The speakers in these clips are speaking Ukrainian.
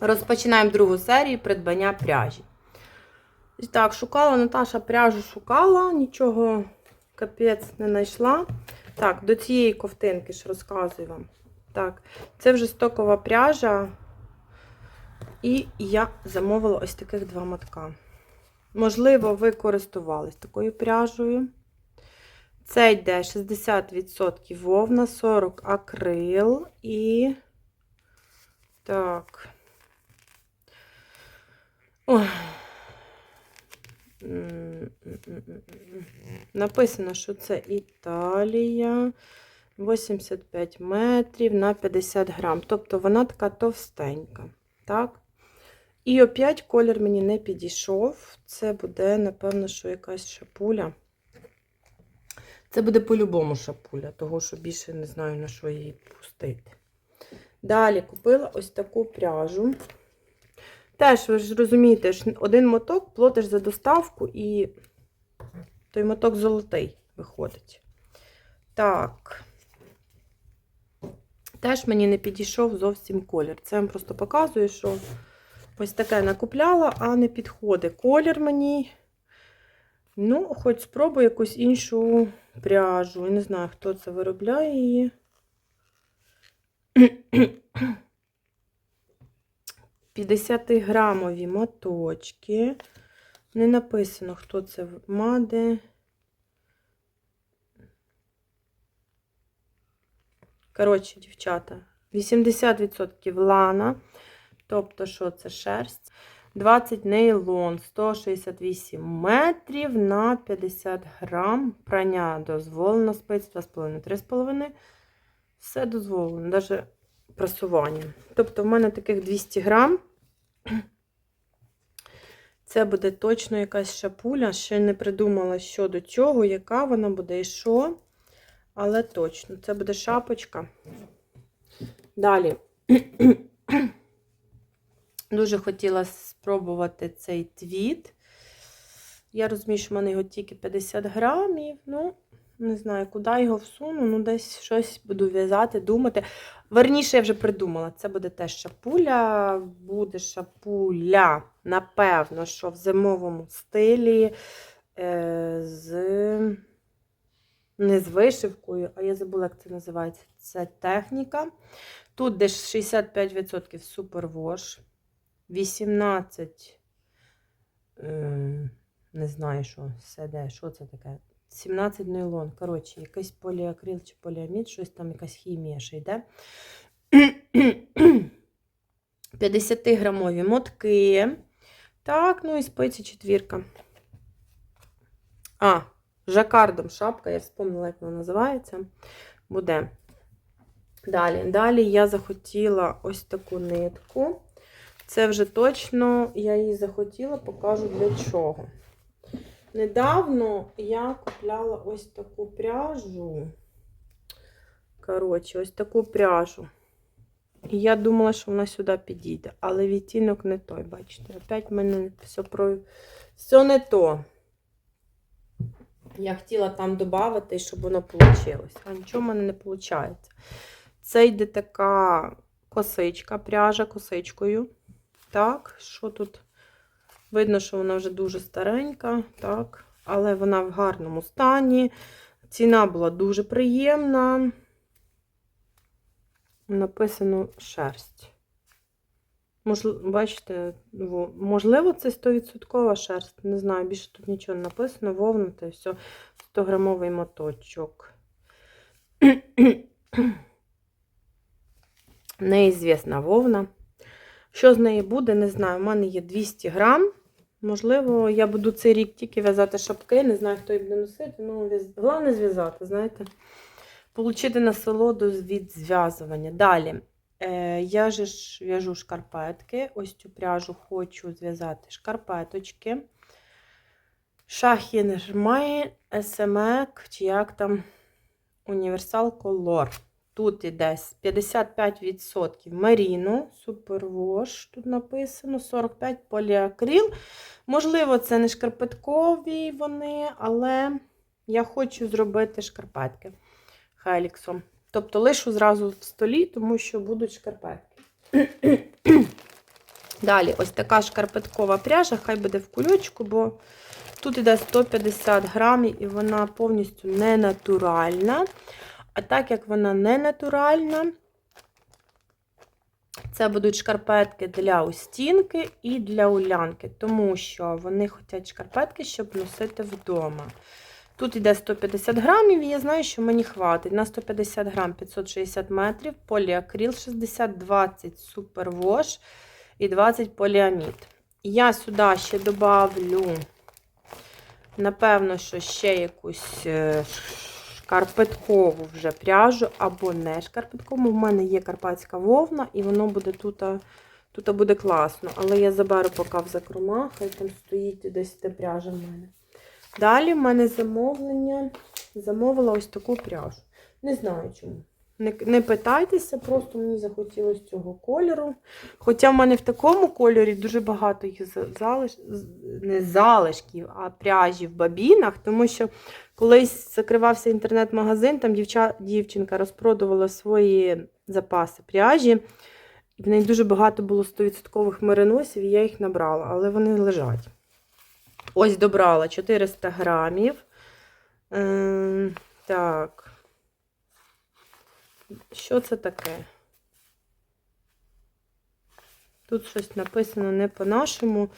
Розпочинаємо другу серію придбання пряжі. І так, шукала Наташа пряжу, шукала, нічого капець не знайшла. Так, до цієї ковтинки ж розказую вам. Так, це вже стокова пряжа. І я замовила ось таких два мотка. Можливо, ви користувались такою пряжею. Це йде 60% вовна, 40 акрил і. Так. Ой. Написано, що це Італія. 85 метрів на 50 грам. Тобто вона така товстенька. Так? І опять колір мені не підійшов. Це буде, напевно, що якась шапуля. Це буде по-любому шапуля, того що більше не знаю, на що її пустити. Далі купила ось таку пряжу. Теж, ви ж розумієте, один моток платиш за доставку, і той моток золотий виходить. Так. Теж мені не підійшов зовсім колір. Це я вам просто показую, що ось таке накупляла, а не підходить колір мені. Ну, хоч спробую якусь іншу пряжу. Я не знаю, хто це виробляє її. 50-грамові моточки. Не написано, хто це маде. Коротше, дівчата, 80% лана. Тобто, що це шерсть? 20 нейлон, 168 метрів на 50 грам. Прання дозволено, спець 2,5-3,5. Все дозволено, навіть прасування. Тобто, в мене таких 200 грам. Це буде точно якась шапуля. Ще не придумала, що до чого, яка вона буде і що. Але точно, це буде шапочка. Далі. Дуже хотіла спробувати цей твіт. Я розумію, що в мене його тільки 50 грамів. Ну, не знаю, куди його всуну. Ну, десь щось буду в'язати, думати. Верніше, я вже придумала. Це буде теж шапуля. Буде шапуля, напевно, що в зимовому стилі. Е, з... Не з вишивкою, а я забула, як це називається. Це техніка. Тут десь 65% супервош. 18, е, не знаю, що СД, що це таке. 17 нейлон. Коротше, якийсь поліакрил чи поліамід, щось там, якась хімія ще йде. 50-грамові мотки. Так, ну і спиці четвірка. А, жакардом шапка, я вспомнила, як вона називається. Буде. Далі. Далі я захотіла ось таку нитку. Це вже точно я її захотіла, покажу для чого. Недавно я купляла ось таку пряжу. Коротше, ось таку пряжу. І я думала, що вона сюди підійде, але відтінок не той, бачите. Опять в мене все про... все не то. Я хотіла там додати, щоб воно вийшло. А нічого в мене не виходить. Це йде така косичка, пряжа косичкою. Так, що тут? Видно, що вона вже дуже старенька, так, але вона в гарному стані. Ціна була дуже приємна. Написано шерсть. Бачите, можливо, це 100% шерсть. Не знаю, більше тут нічого не написано. Вовна та все. 100-грамовий моточок. Неізвісна вовна. Що з неї буде, не знаю. У мене є 200 грам. Можливо, я буду цей рік тільки в'язати шапки. Не знаю, хто їх буде носити. Ну, головне зв'язати, знаєте. Получити насолоду від зв'язування. Далі. Е, Я ж в'яжу шкарпетки. Ось цю пряжу хочу зв'язати шкарпеточки. Шахін Жмай, СМЕК, чи як там Універсал Колор. Тут іде 55% Маріну, супервош, тут написано 45 поліакрил. Можливо, це не шкарпеткові вони, але я хочу зробити шкарпетки Хеліксом. Тобто лишу зразу в столі, тому що будуть шкарпетки. Далі, ось така шкарпеткова пряжа, хай буде в кульочку, бо тут іде 150 грамів і вона повністю не натуральна. А так як вона не натуральна, це будуть шкарпетки для устінки і для улянки, тому що вони хочуть шкарпетки, щоб носити вдома. Тут йде 150 грамів, і я знаю, що мені хватить. На 150 грам 560 метрів, поліакрил 60, 20 супервош і 20 поліамід. Я сюди ще добавлю, напевно, що ще якусь е, шкарпеткову вже пряжу, або не шкарпеткову. У мене є карпатська вовна, і воно буде тут, тут буде класно. Але я заберу поки в закромах, хай там стоїть десь де пряжа в мене. Далі в мене замовлення. Замовила ось таку пряжу. Не знаю чому. Не, не питайтеся, просто мені захотілося цього кольору. Хоча в мене в такому кольорі дуже багато їх залиш... не залишків, а пряжі в бабінах, тому що колись закривався інтернет-магазин, там дівча... дівчинка розпродувала свої запаси пряжі. В неї дуже багато було 100% мериносів, і я їх набрала, але вони лежать. Ось добрала 400 грамів. Ем, так. Що це таке? Тут щось написано не по-нашому.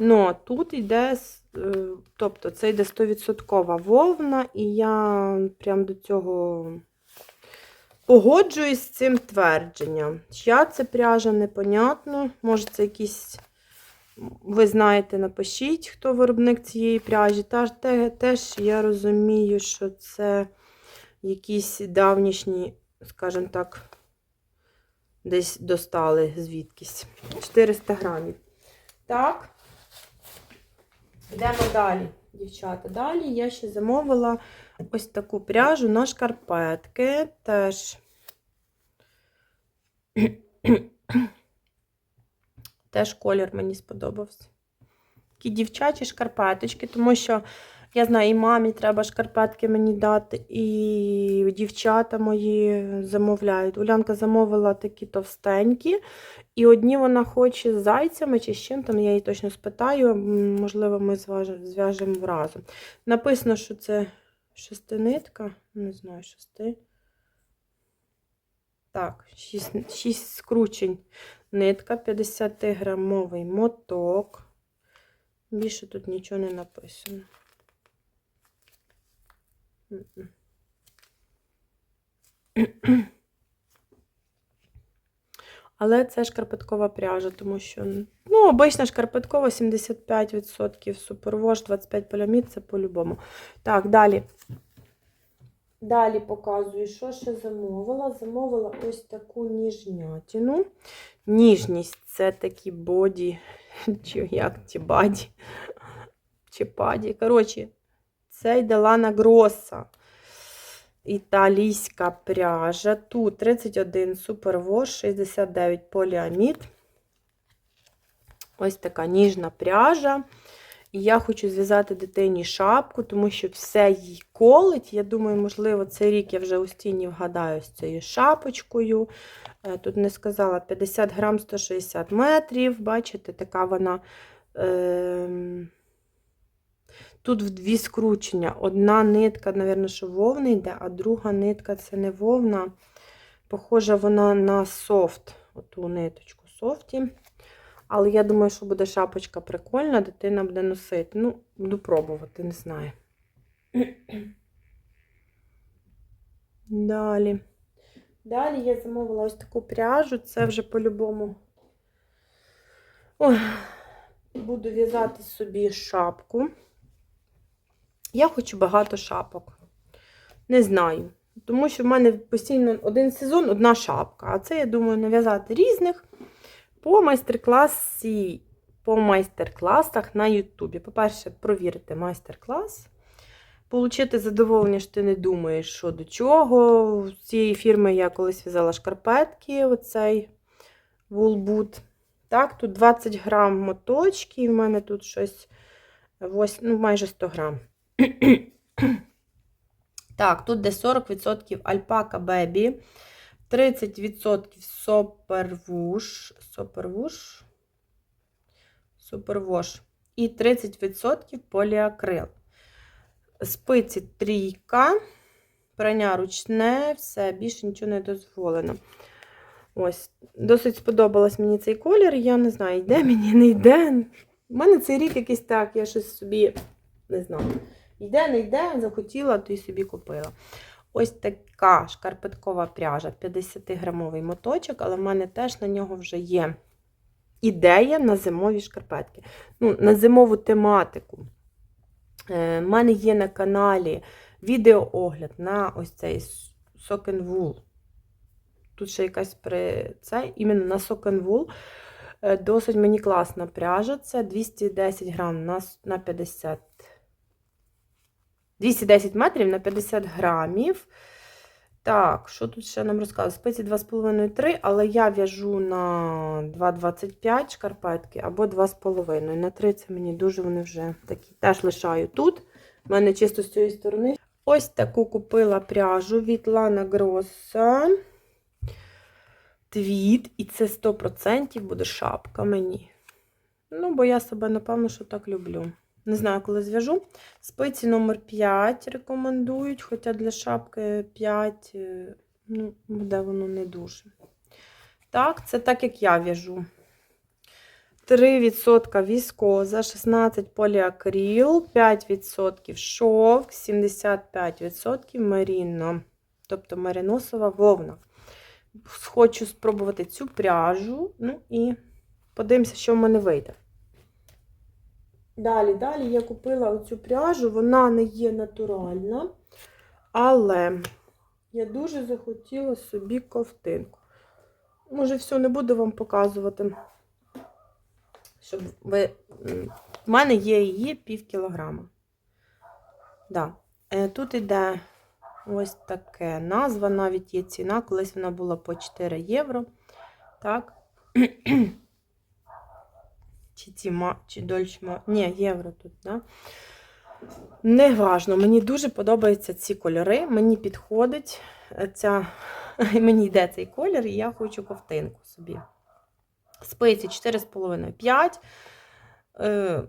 Ну, тут йде, е, тобто це йде 100% вовна, і я прям до цього погоджуюсь з цим твердженням. Чия це пряжа, непонятно. Може, це якісь, ви знаєте, напишіть, хто виробник цієї пряжі. Та, те, теж я розумію, що це якісь давнішні, скажімо так, десь достали звідкись. 400 грамів. Так. Йдемо далі, дівчата. Далі я ще замовила ось таку пряжу на шкарпетки. Теж. Теж колір мені сподобався. Такі дівчачі шкарпеточки, тому що я знаю, і мамі треба шкарпетки мені дати, і дівчата мої замовляють. Улянка замовила такі товстенькі, і одні вона хоче з зайцями чи з чим там, я її точно спитаю. Можливо, ми зв'яжемо разом. Написано, що це шестинитка, не знаю, шести. Так, шість, шість скручень. Нитка, 50-грамовий моток. Більше тут нічого не написано. Але це шкарпеткова пряжа, тому що, ну, обична шкарпеткова 75% супервош, 25 поліамід, це по-любому. Так, далі. Далі показую, що ще замовила. Замовила ось таку ніжнятину. Ніжність це такі боді, чи як ці баді, чи паді. Коротше, це йде Лана Гроса. Італійська пряжа. Тут 31 супервош, 69 поліамід. Ось така ніжна пряжа. І я хочу зв'язати дитині шапку, тому що все їй колить. Я думаю, можливо, цей рік я вже у стіні вгадаю з цією шапочкою. Е, Тут не сказала 50 грам 160 метрів. Бачите, така вона. Е Тут в дві скручення. Одна нитка, мабуть, що вовна йде, а друга нитка це не вовна. Похожа вона на софт, оту ниточку софті. Але я думаю, що буде шапочка прикольна, дитина буде носити. Ну, буду пробувати, не знаю. Далі. Далі я замовила ось таку пряжу. Це вже по-любому. Буду в'язати собі шапку. Я хочу багато шапок. Не знаю. Тому що в мене постійно один сезон, одна шапка. А це, я думаю, нав'язати різних по майстер-класі, по майстер-класах на Ютубі. По-перше, провірити майстер-клас. Получити задоволення, що ти не думаєш, що до чого. З цієї фірми я колись в'язала шкарпетки, оцей Woolboot. Так, тут 20 грам моточки, і в мене тут щось 8, ну, майже 100 грам. Так, тут де 40% альпака бебі, 30% сопервуш. Сопервуш. Супервош. І 30% поліакрил. Спиці трійка. Прання ручне, все, більше нічого не дозволено. Ось, досить сподобалось мені цей колір. Я не знаю, йде мені, не йде. У мене цей рік якийсь так, я щось собі не знаю. Йде, не йде, захотіла, то й собі купила. Ось така шкарпеткова пряжа, 50-грамовий моточок, але в мене теж на нього вже є ідея на зимові шкарпетки. Ну, на зимову тематику. Е, в мене є на каналі відеоогляд на ось цей and Тут ще якась при це, іменно на Е, Досить мені класна пряжа. Це 210 грам на 50. 210 метрів на 50 грамів. Так, що тут ще нам розказує? Спиці 2,5-3, але я в'яжу на 2,25 шкарпетки або 2,5. На 3 це мені дуже вони вже такі. Теж лишаю тут. У мене чисто з цієї сторони. Ось таку купила пряжу від Lana Grossa. Твіт, і це 100% буде шапка мені. Ну, бо я себе, напевно, що так люблю. Не знаю, коли зв'яжу. Спиці номер 5 рекомендують, хоча для шапки 5, е, ну, буде воно не дуже. Так, це так, як я в'яжу. 3% віскоза, 16 поліакрил, 5% шовк, 75% меріно, тобто мериносова вовна. Хочу спробувати цю пряжу, ну і подивимося, що в мене вийде. Далі, далі я купила оцю пряжу, вона не є натуральна, але я дуже захотіла собі ковтинку. Може, все, не буду вам показувати, щоб ви. В мене є її пів кілограма. Да. Е, Тут іде ось таке назва, навіть є ціна, колись вона була по 4 євро. Так. Чи ці ма, чи дольчма. Ні, євро тут, да? Неважно, мені дуже подобаються ці кольори. Мені підходить ця, мені йде цей колір, і я хочу ковтинку собі. Спиці 4,5-5. Е,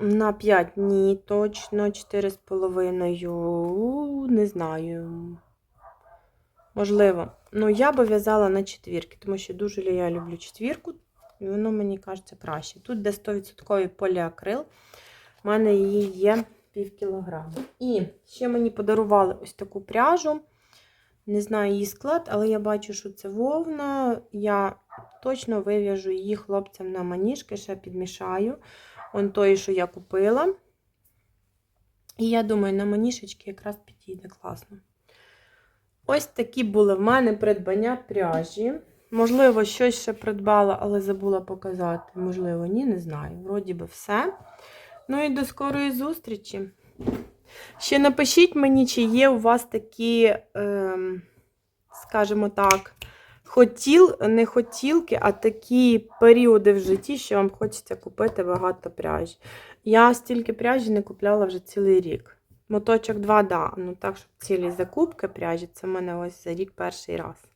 на 5 ні, точно 4,5. Не знаю. Можливо. Ну, я би в'язала на четвірки, тому що дуже я люблю четвірку. І воно мені кажеться краще. Тут де 100% поліакрил. У мене її є пів кілограма. І ще мені подарували ось таку пряжу. Не знаю її склад, але я бачу, що це вовна. Я точно вив'яжу її хлопцям на маніжки, ще підмішаю. Он той, що я купила. І я думаю, на маніжечки якраз підійде класно. Ось такі були в мене придбання пряжі. Можливо, щось ще придбала, але забула показати. Можливо, ні, не знаю. Вроді би все. Ну і до скорої зустрічі. Ще напишіть мені, чи є у вас такі, ем, скажімо так, хотіл, не хотілки, а такі періоди в житті, що вам хочеться купити багато пряжі. Я стільки пряжі не купляла вже цілий рік. Моточок 2, да. Ну так, щоб цілі закупки пряжі, це в мене ось за рік перший раз.